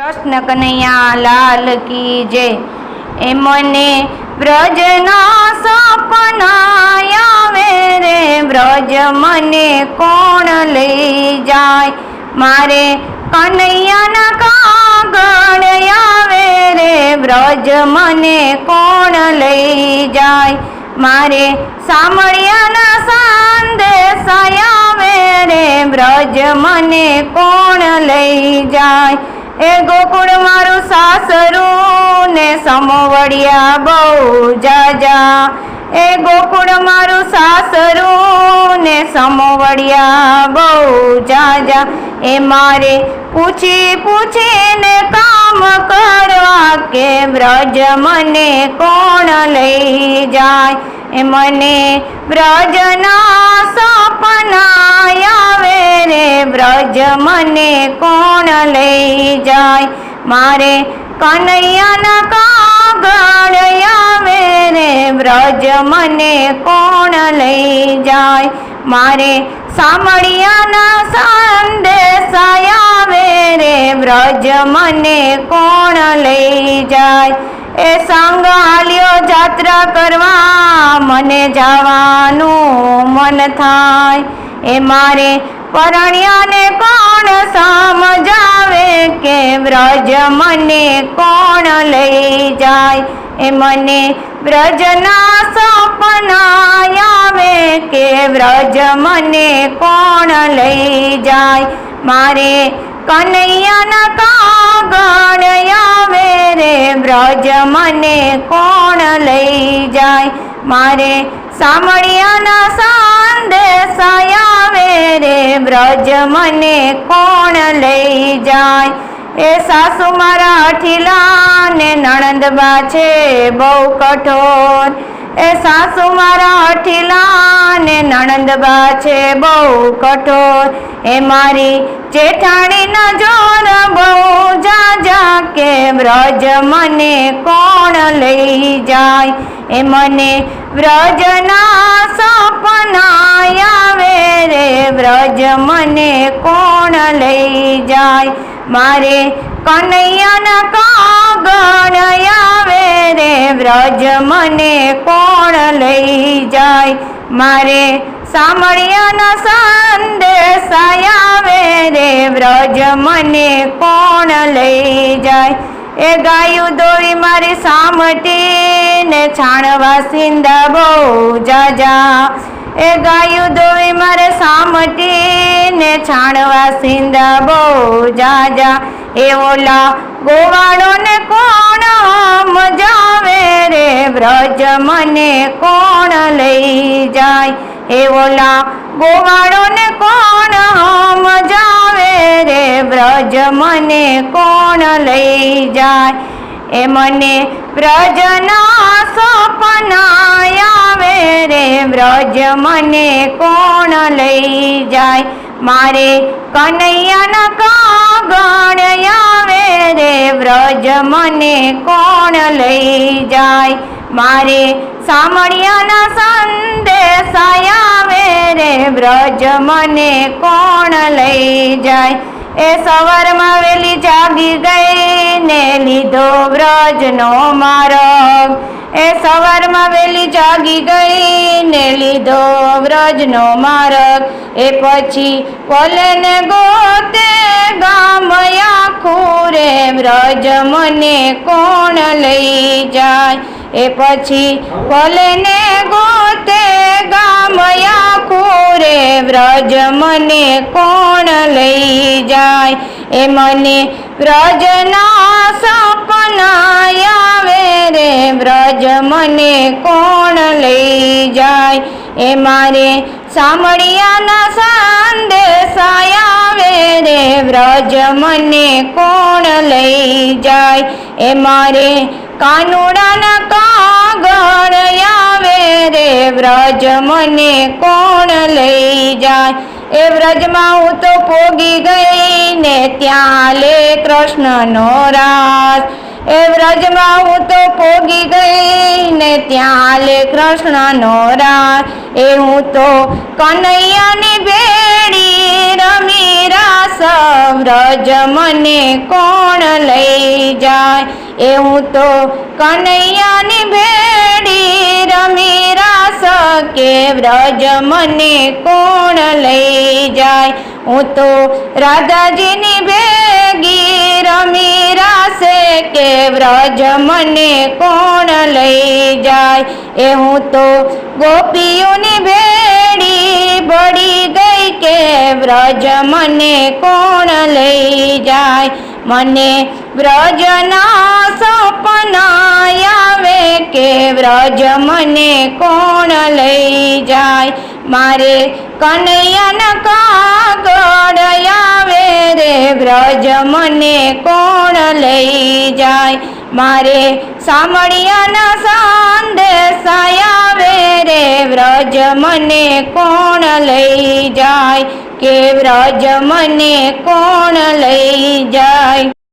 કૃષ્ણ કનૈયા લાલ કી જય. એ મને વ્રજના સપનાયા રે. વ્રજ મને કોણ લઈ જાય? મારે કનૈયાના કાગળ આવે રે. વ્રજ મને કોણ લઈ જાય? મારે સામળિયાના સંદેશા આવે રે. વ્રજ મને કોણ લઈ જાય? એ ગોકુળ મારું સાસરું ને સમવડિયા બહુ જાજા. એ ગોકુળ મારું સાસરું ને સમવડિયા બહુ જાજા. એ મારે પૂછી પૂછીને કામ કરવા કે વ્રજ મને કોણ લઈ જાય? એ મને વ્રજના સપના આવે વ્રજ મને કોણ લઈ જાય? મારે કનૈયાના કાગળ આવે રે, વ્રજ મને કોણ લઈ જાય? મારે સામળિયાના સંદેશાય આવે રે, વ્રજ મને કોણ લઈ જાય? એ સંગાલ્યો જાત્રા કરવા મને જવાનું મન થાય. એ મારે પરણ્યાને કોણ સમજાવે કે વ્રજ મને કોણ લઈ જાય? એ મને વ્રજના સપના આવે કે વ્રજ મને કોણ લઈ જાય? મારે કનૈયાના કાગળ આવે રે, વ્રજ મને કોણ લઈ જાય? મારે સામળિયાના સંદેશા આવે રે વ્રજ મને કોણ લઈ જાય? એ સાસુ મારા અઠીલા ને નણંદબા છે બહુ કઠોર. એ સાસુ મારા અઠીલા ને નણંદબા છે બહુ કઠોર. એ મારી જેઠાણીના જોર બહુ જાજા કે વ્રજ મને કોણ લઈ જાય? એ મને વ્રજના સપનાયા આવે રે વ્રજ મને કોણ લઈ જાય? મારે કનૈયાના કાગણ આવે રે વ્રજ મને કોણ લઈ જાય? મારે સામળિયાના સંદેશા આવે રે વ્રજ મને કોણ લઈ જાય? એ ગાયું દોરી મારી સામટી ને છાણવા સિંધ બહુ જાજા એ ગાયું દોરી મારે સામટી ને છાણવા સિંધ બહુ જાજા એ ઓલા ગોવાળો ને કોણ મજાવે રે? વ્રજ મને કોણ લઈ જાય? એ ઓલા ગોવાળો ને કોણ મજાવે રે? વ્રજ મને કોણ લઈ જાય? એ મને વ્રજના સપના આવે રે, વ્રજ મને કોણ લઈ જાય? મારે કનૈયાના કાગણ આવે રે, વ્રજ મને કોણ લઈ જાય? મારે સામણિયાના સંદેશાયા આવે રે, વ્રજ મને કોણ લઈ જાય? એ સવારમાં વેલી જાગી ગઈ લીધો વ્રજનો માર્ગ. એ સવારમાં વેલી જાગી ગઈ ને લીધો વ્રજનો માર્ગ. એ પછી કોલેને ગોતે ગામયા આખું વ્રજ મને કોણ લઈ જાય? એ પછી કોલેને ગોતે ગામયા આખું વ્રજ મને કોણ લઈ જાય? એ મને વ્રજના સપના આવે રે વ્રજ મને કોણ લઈ જાય? એ મારે સામળિયાના સંદેશા આવે રે વ્રજ મને કોણ લઈ જાય? એ મારે કાનુડાના કાગળ આવે રે વ્રજ મને કોણ લઈ જાય? એ વ્રજમાં હું તો પોગી ગઈ ને ત્યાં લે કૃષ્ણનો રાસ. એ વ્રજમાં હું તો પોગી ગઈ ને ત્યાં લે કૃષ્ણનો રાસ એ હું તો કનૈયાની ભેડી રમી રાસ. વ્રજ મને કોણ લઈ જાય? એ હું તો કનૈયાની ભેડી રમી રાસ. કે વ્રજ મને કોણ લઈ જાય? હું તો રાધાજીની ભેગી કે વ્રજ મને કોણ લઈ જાય? એ હું તો ગોપીઓની ભેડી બળી ગઈ કે વ્રજ મને કોણ લઈ જાય? મને વ્રજના સપના આવે કે વ્રજ મને કોણ લઈ જાય? મારે કનૈયન કાગળ આવે રે, વ્રજ મને કોણ લઈ જાય? મારે સામળિયાના સંદેશા આવે રે વ્રજ મને કોણ લઈ જાય? કે વ્રજ મને કોણ લઈ જાય?